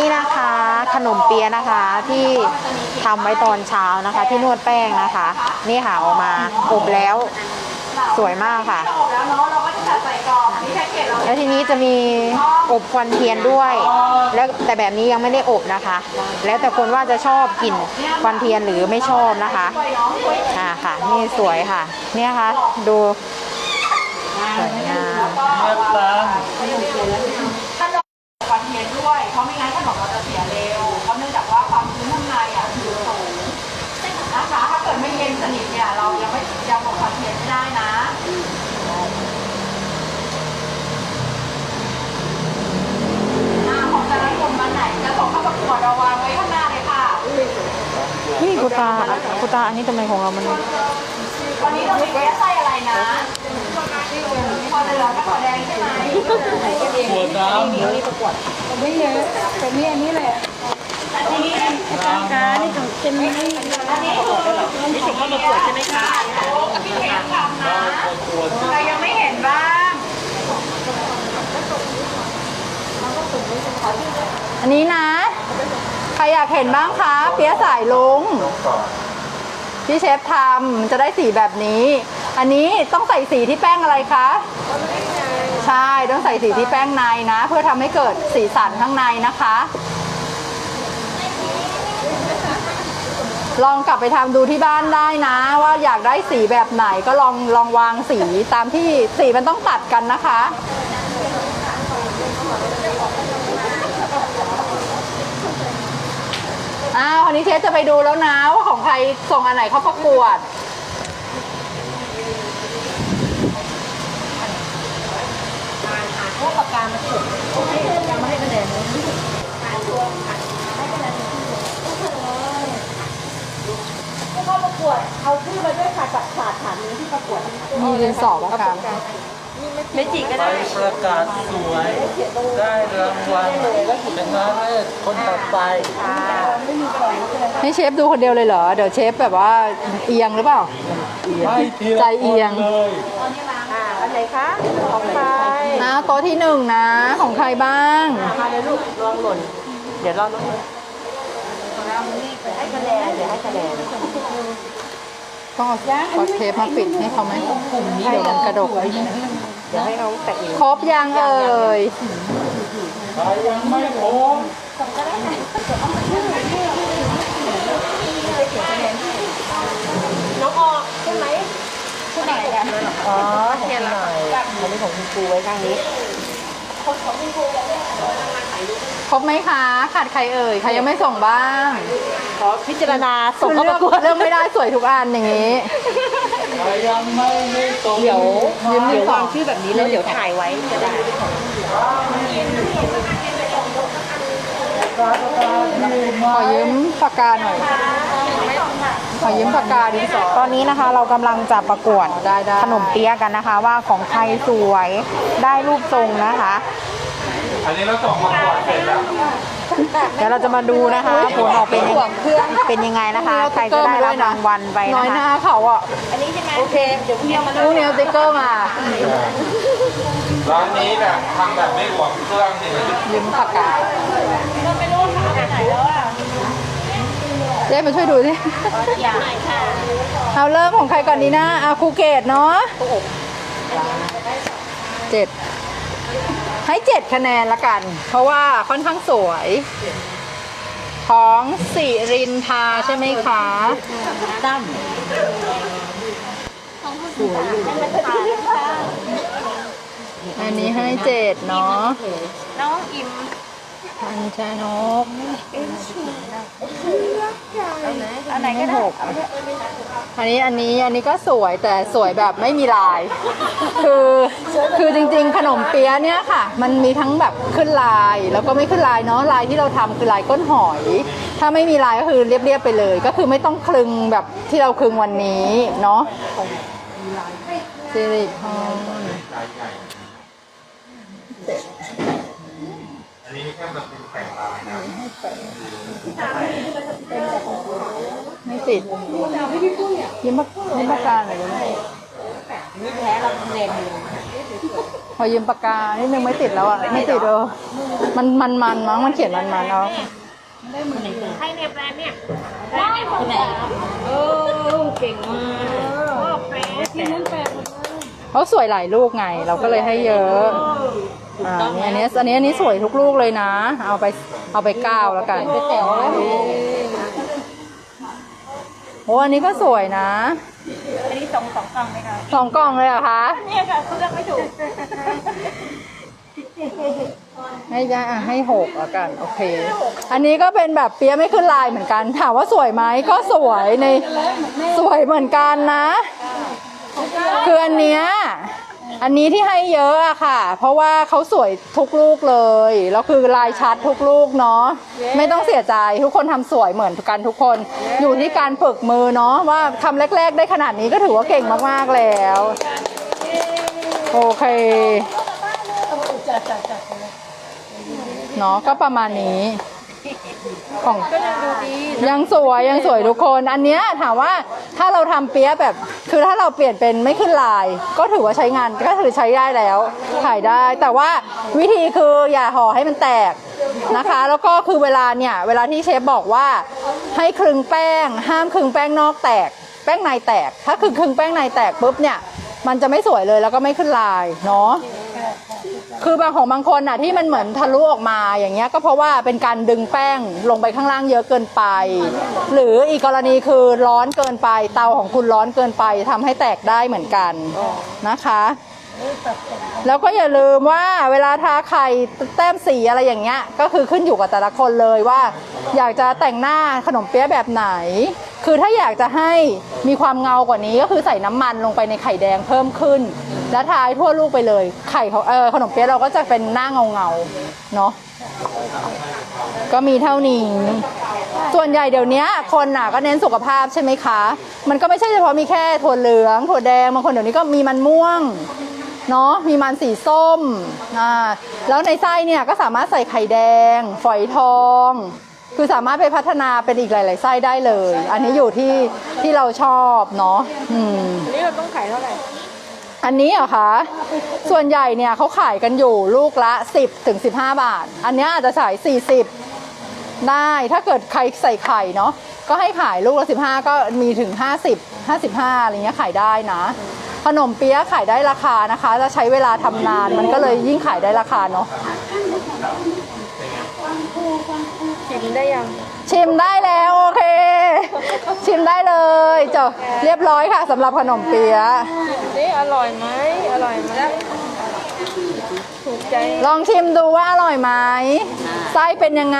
นี่นะคะขนมเปี๊ยะนะคะที่ทำไว้ตอนเช้านะคะ ที่นวดแป้งนะคะ นี่ค่ะออกมาอบแล้วสวยมากค่ะแล้วทีนี้จะมีอบควันเทียนด้วย แล้วแต่แบบนี้ยังไม่ได้อบนะคะ แล้วแต่คนว่าจะชอบกลิ่นควันเทียนหรือไม่ชอบนะคะอ่าค่ะ นี่สวยค่ะ เนี่ยค่ะ ดูสวยงาม ขนมควันเทียนด้วย เพราะไม่งั้นขนมเราจะเสียเร็ว เพราะเนื่องจากว่าความชื้นข้างในอะอยู่สูงนะคะ ถ้าเกิดไม่เย็นสนิทเนี่ยเรายังไม่ยังอบควันเทียนไม่ได้นะอ่าของแต่ละกลุ่มวันไหนจะส่งเข้าประกวดเราวางไว้ข้างหน้าเลยค่ะ นี่คุณ ตาคุณตาอันนี้ทำไมของเรา มันวันนี้เรามีเวสไส้อะไรนะพอเหลืองกับพอแดงใช่ไหมหัวน้ำไม่เยอะแต่นี่อันนี้แหละอันนี้การนี่ของเป็นไม่อันนี้นี่ส่งเข้าประกวดใช่ไหมคะพี่เห็นทำนะใครยังไม่เห็นบ้างอันนี้นะ รอยากเห็นบ้างคะ เปี๊ยะสายลุงที่เชฟทำจะได้สีแบบนี้ อันนี้ต้องใส่สีที่แป้งอะไรคะใช่ต้องใส่สีที่แป้งในนะ เพื่อทำให้เกิดสีสันข้างในนะคะ ลองกลับไปทำดูที่บ้านได้นะ ว่าอยากได้สีแบบไหนก็ลองลองวางสีตามที่สีมันต้องตัดกันนะคะ อ้า วคนนี้เชฟจะไปดูแล้วนะว่าของใครส่งอันไหนเข้าประกวด พวกปากกามาถูกให้ปากกามาให้คะแนนผู้เข้าประกวดเอาชื่อมาด้วยค่ะจากศาสตร์ฐานนี้ที่ประกวดมีดินสอปากกาไม่จิกก็ไปได้ ประกาศสวย ได้รางวัลเป็นน้าเลิศคนต่อไป ให้เชฟดูคนเดียวเลยเหรอ เดี๋ยวเชฟแบบว่าเอียงหรือเปล่า ไม่ทีละใจเอียง คนเลยอ่าอันไหนคะ ของใครนะโต๊ะที่หนึ่งนะของใครบ้างมาเลยลูกลองหล่น เดี๋ยวรอน้องให้คะแนนเดี๋ยวให้คะแนนต้องเอาคอสเทปมาปิดให้เขาไหมเดี๋ยวมันกระดก เดี๋ยวให้น้องแตะเองครบยังเอ่ย ใครยังไม่พร้อม น้องออกใช่ไหมผู้ไหนกันอ๋อของคุณหน่อยอันนี้ของคุณครูไว้ข้างนี้ครบไหมคะ ขาดใครเอ่ย ใครยังไม่ส่งบ้าง ขอพิจารณาส่งคือเข้าเลืปอกระกวดเลือกไม่ได้สวยทุกอันอย่างนี้ใครยังไม่ได้ตรงเดี๋ยวยืมเดี๋ยวก่อวานงชื่อแบบนี้แล้วเดี๋ยวถ่ายไว้จะได้ขอยืมปากกาหน่อย ขอยืมปากกาดินสอ ตอนนี้นะคะเรากำลังจะประกวดได้ได้ ขนมเปี๊ยะกันนะคะ ว่าของใครสวยได้รูปทรงนะคะ อันนี้เราส่งมาก่อนเสร็จแล้วเดี๋ยวเราจะมาดูนะคะผลออกเป็นยังเป็นยังไงนะคะ ใครจะได้รับรางวัลไปน้อยนะหน้าคะเขาอะ อันนี้ใช่ไหมโอเค เดี๋ยวพี่เอามาพรุ่งนี้เอาสติ๊กเกอร์มา ร้านนี้แบบทำแบบไม่หวงเครื่องนี่ ยืมปากกา เจ๊มาช่วยดูสิเอาเริ่มของใครก่อนดีนะเอาครูเกตเนาะเจ็ดให้เจ็ดคะแนนละกัน เพราะว่าค่อนข้างสวย ของสิรินทาใช่ไหมคะตั้มอันนี้ให้เจ็ดเนาะน้องอิมพัน ชานกอันไหนก็ได้หกอันนี้อันนี้อันนี้ก็สวยแต่สวยแบบไม่มีลาย คือคือจริงๆ ขนมเปี๊ยะเนี่ยค่ะ มันมีทั้งแบบขึ้นลายแล้วก็ไม่ขึ้นลายเนาะลายที่เราทำคือลายก้นหอย ถ้าไม่มีลายก็คือเรียบๆไปเลย ก็คือไม่ต้องคลึงแบบที่เราคลึงวันนี้เนาะสิริพร อันนี้แค่แบบเป็นแต่งลายนะไม่ติดยิ้มปากยิ้มปากกาหน่อยได้ไหมนี่แพ้เราคะแนนหนึ่งขอยืมปากกานิดนึงไม่ติดแล้วอะไม่ติดเออมันมันมันมั้งมันเขียนมันมันเอาใครเนี่ยแบรนด์เนี่ยแบรนด์เนี่ยคนไหนเออเก่งมากว่าแฟนที่นั่นแฟนเขาสวยหลายลูกไง เราก็เลยให้เยอะ อ่านี่อันนี้อันนี้อันนี้สวยทุกลูกเลยนะ เอาไปเอาไปเก้าแล้วกันโอ้อันนี้ก็สวยนะอันนี้สองสองกล่องไหมคะสองกล่องเลยเหรอคะเนี่ยค่ะเขาเลือกไม่ถูกให้ได้อะให้หกแล้วกันโอเค อันนี้ก็เป็นแบบเปียะไม่ขึ้นลายเหมือนกันถามว่าสวยไหมก็สวยในสวยเหมือนกันนะ คืออันเนี้ย อันนี้ที่ให้เยอะอะค่ะ เพราะว่าเขาสวยทุกลูกเลย แล้วคือลายชัดทุกลูกเนาะ ไม่ต้องเสียใจทุกคนทำสวยเหมือนกันทุกคน อยู่ที่การฝึกมือเนาะว่าทำแรก ๆ ได้ขนาดนี้ก็ถือว่าเก่งมากๆแล้ว โอเคเนาะก็ประมาณนี้ ของยังสวยยังสวยทุกคน อันเนี้ยถามว่าถ้าเราทำเปี๊ยะแบบ คือถ้าเราเปลี่ยนเป็นไม่ขึ้นลาย ก็ถือว่าใช้งานก็ถือใช้ได้แล้วขายได้ แต่ว่าวิธีคืออย่าห่อให้มันแตกนะคะ แล้วก็คือเวลาเนี่ยเวลาที่เชฟบอกว่าให้คลึงแป้ง ห้ามคลึงแป้งนอกแตก แป้งในแตก ถ้าคือคลึงแป้งในแตกปุ๊บเนี่ยมันจะไม่สวยเลยแล้วก็ไม่ขึ้นลายเนาะ คือบางของบางคนอะที่มันเหมือนทะลุออกมาอย่างเงี้ยก็เพราะว่าเป็นการดึงแป้งลงไปข้างล่างเยอะเกินไป หรืออีกกรณีคือร้อนเกินไป เตาของคุณร้อนเกินไปทำให้แตกได้เหมือนกันนะคะ แล้วก็อย่าลืมว่าเวลาทาไข่แต้มสีอะไรอย่างเงี้ยก็คือขึ้นอยู่กับแต่ละคนเลยว่า อยากจะแต่งหน้าขนมเปี๊ยะแบบไหน คือถ้าอยากจะให้มีความเงากว่านี้ก็คือใส่น้ำมันลงไปในไข่แดงเพิ่มขึ้น แล้วทาให้ทั่วลูกไปเลย ไข่เขาเออขนมเปี๊ยะเราก็จะเป็นหน้าเงาเงาเนาะก็มีเท่านี้ ส่วนใหญ่เดี๋ยวนี้คนน่ะก็เน้นสุขภาพใช่ไหมคะ มันก็ไม่ใช่เฉพาะมีแค่ถั่วเหลืองถั่วแดงบางคนเดี๋ยวนี้ก็มีมันม่วงเนาะมีมันสีส้มอ่าแล้วในไส้เนี่ยก็สามารถใส่ไข่แดง ฝอยทอง คือสามารถไปพัฒนาเป็นอีกหลาย ๆ ไส้ได้เลย อันนี้อยู่ที่ที่เราชอบเนาะอืม อันนี้เราต้องขายเท่าไหร่ อันนี้เหรอคะ ส่วนใหญ่เนี่ยเขาขายกันอยู่ลูกละ 10ถึง15 บาท อันเนี้ยอาจจะขาย 40 ได้ ถ้าเกิดใครใส่ไข่เนาะ ก็ให้ขายลูกละ 15 ก็มีถึง 50 55 อะไรเงี้ยขายได้นะ ขนมเปี๊ยะขายได้ราคานะคะ จะใช้เวลาทำนาน มันก็เลยยิ่งขายได้ราคาเนาะ ชิมได้ยัง ชิมได้แล้ว โอเค ชิมได้เลยจบเรียบร้อยค่ะสำหรับขนมเปี๊ยะนี่อร่อยไหมอร่อยไหมถูกใจ ลองชิมดูว่าอร่อยไหมไส้เป็นยังไง